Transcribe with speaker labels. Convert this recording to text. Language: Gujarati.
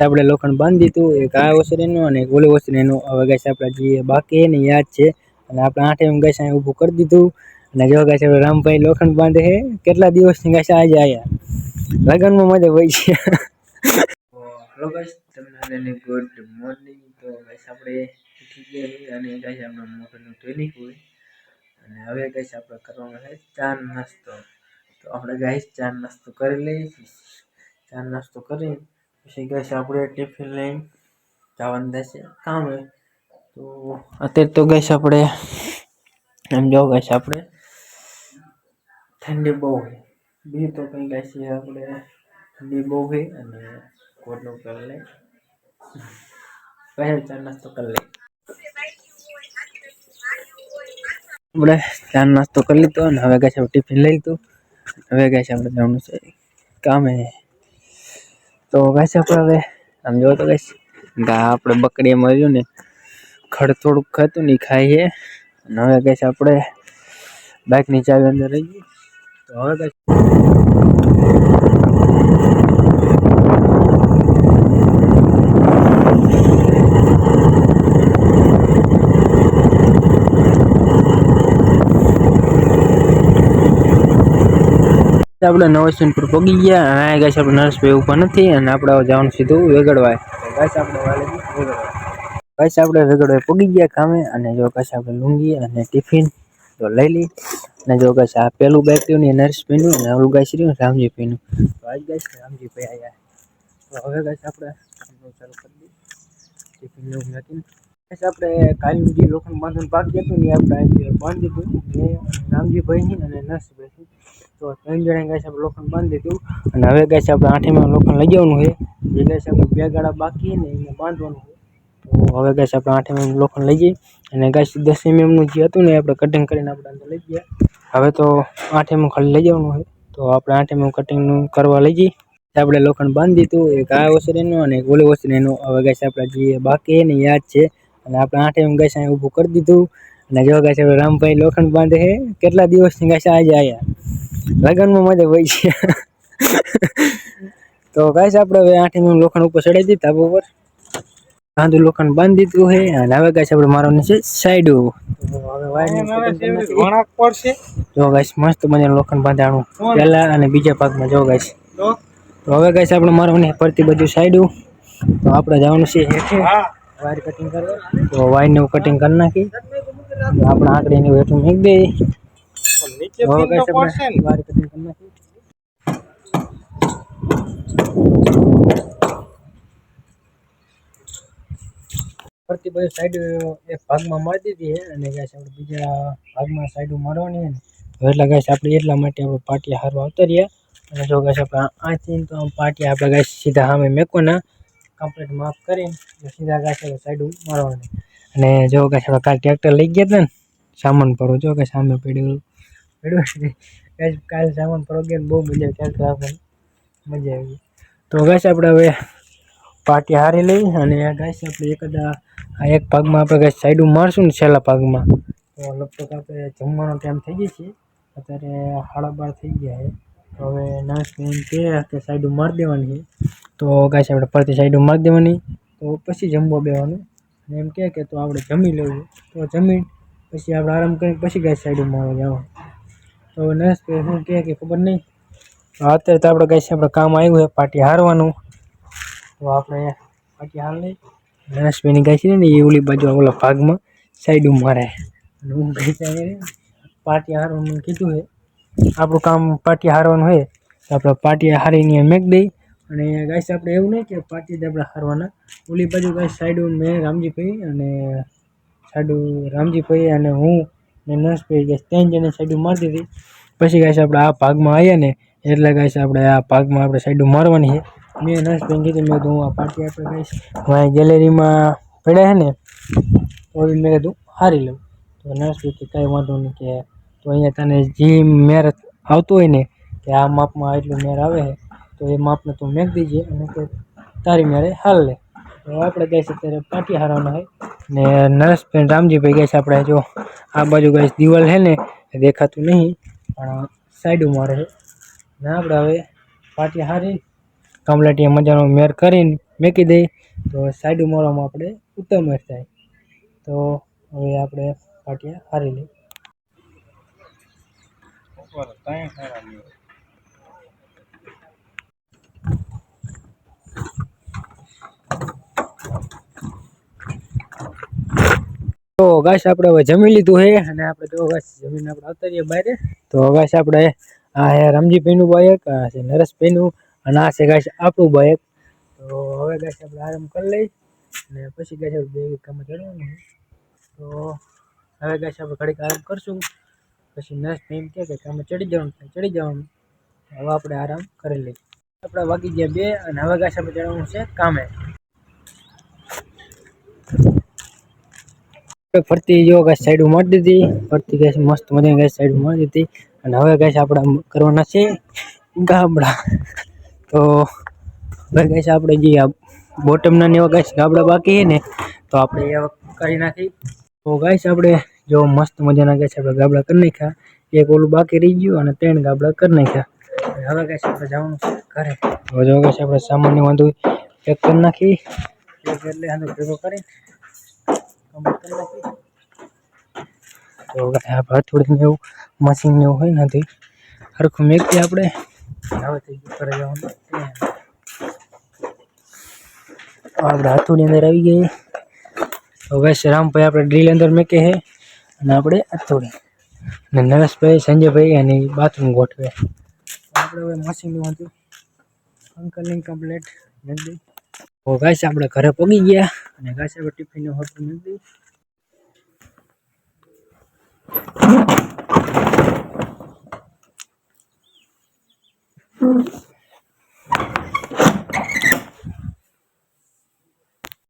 Speaker 1: આપણે લોખંડ બાંધી દીધું, એક આ ઓસરીનું અને એક ઓલી ઓસરીનું હવે ગાઈસ આપણે જે બાકી એને યાદ છે. અને આપણે આઠે એમ ગાઈસ અહીં ઊભું કરી દીધું. અને જો ગાઈસ આપણે રામભાઈ લોખંડ બાંધે છે, કેટલા દિવસની ગાઈસ આજે આવ્યા લગ્નમાં મજા હોય છે. હલો ગાઈસ તમને ગુડ મોર્નિંગ તો ગાઈસ આપણે ઉઠી ગયા છીએ અને ગાઈસ આપણે મોટરનું ટ્રેનિંગ હોય. અને હવે ગાઈસ આપણે કરવાનો છે ચા નાસ્તો. તો આપણે ગાઈસ ચા નાસ્તો કરી લઈએ. ચા નાસ્તો કરી પછી ગાઈસ આપણે ટિફિન લઈને. જવાનું થશે કામે તો અત્યારે તો ગાઈસ આપણે એમ જો ગાઈસ આપણે. ઠંડી બહુ હોય બીજું તો કંઈ ગાઈસ આપણે, ઠંડી બહુ હોય અને કોટનું કરી લઈ પહેલ ચા નાસ્તો કરી લઈ આપણે ચા નાસ્તો કરી લીધો અને હવે ગાઈસ આપણે ટિફિન લઈ લીધું. હવે ગાઈસ આપણે જવાનું છે કામે તો ગાઈસ આપણે હવે, આમ જોવો તો ગાઈસ, ગા આપણે બકડીએ મળ્યું ને, ખડ થોડુંક ખાતું ને ખાઈએ અને હવે ગાઈસ આપણે બાઇકની ચાવી અંદર રહી ગઈ. તો હવે ગાઈસ આપણે નવસિંહપુર પગી ગયા અને આ ગાઈસ આપણે નરેશભાઈ ઊભા નથી અને આપણે જવાનું સીધું વેગડવાય ગાય આપણે ગાઈસ આપણે વેગડવાય પગી ગયા કામે અને જો ગાઈસ આપણે લુંગી અને ટિફિન તો લઈ લઈ. અને જો ગાઈસ આ પેલું બેગ રહ્યું ને નર્સ નરેશભાઈનું અને ઓલું ગાય રહ્યું રામજી રામજીભાઈનું. તો આજ ગાય રામજી ભાઈ આવ્યા તો હવે ગાય આપણે ચાલુ કરી દઈએ. ટિફિન ને એવું ગાઈસ આપણે કાલનું જે લોખંડ બાંધવાનું બાકી હતું ને આપણે આજે બાંધી દીધું. ને રામજીભાઈ અને નરેશભાઈ છે. તો ત્રણ જણા ગાય આપણે લોખંડ બાંધી દીધું. અને હવે ગાય આપણે આઠેમાં લોખંડ લઈ જવાનું છે. જે ગાય આપણે બે ગાડા બાકી ને એને બાંધવાનું છે. તો હવે ગાઈસ આપણે આઠેમાં લોખંડ લઈ જઈએ. અને ગાય દસ એમએમનું જે હતું ને આપણે કટિંગ કરીને આપણે અંદર લઈ ગયા. હવે તો આઠેમાં ખાલી લઈ જવાનું છે. તો આપણે આઠેમાં કટિંગનું કરવા લઈ જઈએ. આપણે લોખંડ બાંધી દીધું. એક આ ઓસરીનું અને એક ઓલી ઓસરીનું. હવે ગાઈસ આપણે જે બાકી એની યાદ છે. અને આપણે આઠ એમ ગાય અહીંયા ઊભું કરી દીધું. અને જો ગાઈસ આપણે રામભાઈ લોખંડ બાંધે છે. કેટલા દિવસની ગાય આજે આયા. લગ્નમાં મજા પડી છે. તો ગાય આપણે હવે આઠેમાં લોખંડ ઉપર ચડાવી દીધું ઉપર. સાંધું લોખંડ બાંધી દીધું છે અને હવે ગાય આપણે મારો છે સાઈડો જો ગાઈસ મસ્ત મજાનું લોખંડ બાંધાણું પહેલા અને બીજા ભાગમાં જો ગાઈસ
Speaker 2: તો?
Speaker 1: હવે ગાઈસ આપણે મારવાની ફરતી બધું સાઈડું તો આપણે જવાનું છે હેઠે.
Speaker 2: હા.
Speaker 1: વાયર કટિંગ કરવા. તો વાયરનું કટિંગ કરી નાખી. તો આપણે આંકડી ને હેઠું મૂકી દઈએ.
Speaker 2: નીચે
Speaker 1: હવે
Speaker 2: પીન તો
Speaker 1: ગાઈસ
Speaker 2: પડશે
Speaker 1: આપણે
Speaker 2: ને.
Speaker 1: વાયર કટિંગ કરી નાખી. ફરતી બધી સાઈડ એક ભાગમાં મારી દીધી છે અને ગાઈસ આપણે બીજા ભાગમાં સાઈડો મારવાની છે ને. તો એટલે ગાઈસ આપણે એટલા માટે આપણે પાટિયા હારવા આવતા રહ્યા અને જો ગાઈસ આપણે આથી તો આમ પાટિયા આપણે ગાઈસ સીધા સામે મેકવાના. કમ્પ્લીટ માફ કરીને સીધા ગાઈસ સાઈડ મારવાની અને જો ગાઈસ કાલ ટ્રેક્ટર લઈ ગયા હતા ને, સામાન પડો જો કે સામે પડ્યું પડ્યું કાલ સામાન ભરો ગયા બહુ મજા આવી. ટ્રેક્ટર આપણને મજા આવી. તો ગાશ આપણે હવે પાટી હારી લઈ અને ગાશ આપણે એકદા આ એક ભાગમાં આપણે ગાઈસ સાઈડું મારશું ને છેલ્લા ભાગમાં. તો લગભગ આપણે જમવાનો ટાઈમ થઈ ગઈ છે. અત્યારે સાડા થઈ ગયા છે. હવે નાસ્તો કે કે સાઈડું મારી દેવાની છે. તો ગાઈસ, આપણે ફરતી સાઈડ મારી દેવાની. તો પછી જમવા બેવાનું. એમ કહે કે તો આપણે જમી લેવું. તો જમી, પછી આપણે આરામ કરી પછી ગાય સાઈડ મારવા જવાનું. તો નરેશ શું કહે કે ખબર નહીં? તો અત્યારે તો આપણે ગાઈસ આપણે કામ આવ્યું છે પાટી હારવાનું. તો આપણે પાટી હાર લઈ નરેશભાઈની ગાય છે ને, એ ઓલી બાજુ ઓલા ભાગમાં સાઈડું મારે. હું ગઈ ત્યાં પાટી હારવાનું કીધું છે. આપણું કામ પાટી હારવાનું હોય તો આપણે પાટીએ હારીને મેક દઈ. અને ગાઈસ, આપણે એવું નહીં કે પાટી આપણે હારવાના. ઓલી બાજુ ગાઈસ સાઈડુ મેં રામજી ભાઈ અને સાઈડું રામજીભાઈ અને હું ને નરેશભાઈ ગાઈસ ત્રણ જણે સાઈડું મારી દીધી પછી ગાઈસ આપણે આ ભાગમાં આવ્યા ને એટલે ગાઈસ આપણે આ ભાગમાં આપણે સાઈડું મારવાની છે. મેં નરેશભાઈને કીધું, મેં કીધું, હું આ પાટી આપણે ગાઈસ અહીં ગેલેરીમાં પડ્યા છે ને તો મેં કીધું, હારી લઉં. તો નરેશભાઈ કે કાંઈ વાંધો નહીં કે તો અહીંયા તને જે મેર આવતું હોય ને, કે આ માપમાં એટલું મેર આવે છે તો એ માપને તું મેક દીજે અને તે તારી મેરે હાલ લે. તો આપણે ગાઈસ અત્યારે પાટી હારવાના હોય ને નરેશભાઈ રામજીભાઈ ગાઈસ આપણે જો આ બાજુ ગઈ દિવાલ છે ને દેખાતું નહીં, પણ સાઈડમાં રહે ને આપણે હવે પાટી હારી કમ્પ્લેટ મજાનો મેર કરીને મેકી દઈ તો સાઈડ મારવામાં આપણે ઉત્તમ થાય. તો હવે આપણે પાટિયા હારી લઈ તો ગાઈસ આપણે હવે જમી લીધું છે અને આપણે તો ગાઈસ જમીને આપણે આવતા રહીએ બહાર. તો ગાઈસ આપણે આ હે રામજીભાઈનું બાઈક આ છે નરેશભાઈનું અને આ છે ગાઈસ આપણું બાઈક તો હવે ગાઈસ આપણે આરામ કરી લઈ અને પછી ગાઈસ આપણે બે કામ ચડવાનું છે. તો હવે ગાઈસ આપણે ઘડીક આરામ કરશું. પછી નરેશભાઈ એમ કહે કે કામે ચડી જવાનું છે, ચડી જવાનું. હવે આપણે આરામ કરી લઈએ. આપણે વાગી ગયા બે અને હવે ગાઈસ આપણે જવાનું છે કામે. આપણે ફરતી જો ગાઈસ સાઈડ મારી દીધી. ફરતી ગાઈસ મસ્ત મજાની ગાઈસ સાઈડ મારી દીધી. અને હવે ગાઈસ આપણે આમ કરવાના છે ગાબડા. તો હવે ગાઈસ આપણે જે આ બોટમના ને એવા ગાઈસ ગાબડા બાકી છે ને તો આપણે એ કરી નાખી. તો ગાઈસ આપણે જો મસ્ત મજાના ગાઈસ આપણે ગાબડા કરી નાખ્યા એક ઓલું બાકી રહી ગયું અને ત્રણ ગાબડા કરી નાખ્યા અને હવે ગાઈસ આપણે જવાનું છે ઘરે હવે જો ગાઈસ આપણે સામાન્ય વાંધો પેક કરી નાખી પેક એટલે આને ભેગો કરી કમ્પ્લીટ કરી નાખી તો આ હથોડી ને એવું મશીન ને એવું હોય ને તે હરખું મેકીએ આપણે હવે થઈ ગયું ઘરે જવાનું તૈયાર. આપણે હથોડી અંદર આવી ગઈ તો વૈશ રામભાઈ આપણે ડ્રીલ અંદર મેકે છે અને આપણે હથોડી અને નરેશભાઈ, સંજયભાઈ અને બાથરૂમ ગોઠવે. આપણે હવે મશીન હતું. અંકલિંગ કમ્પ્લેટ નથી. તો ગાઈસ આપણે ઘરે પગી ગયા. અને ગાઈસ આપણે ટિફિન હોટલ નથી.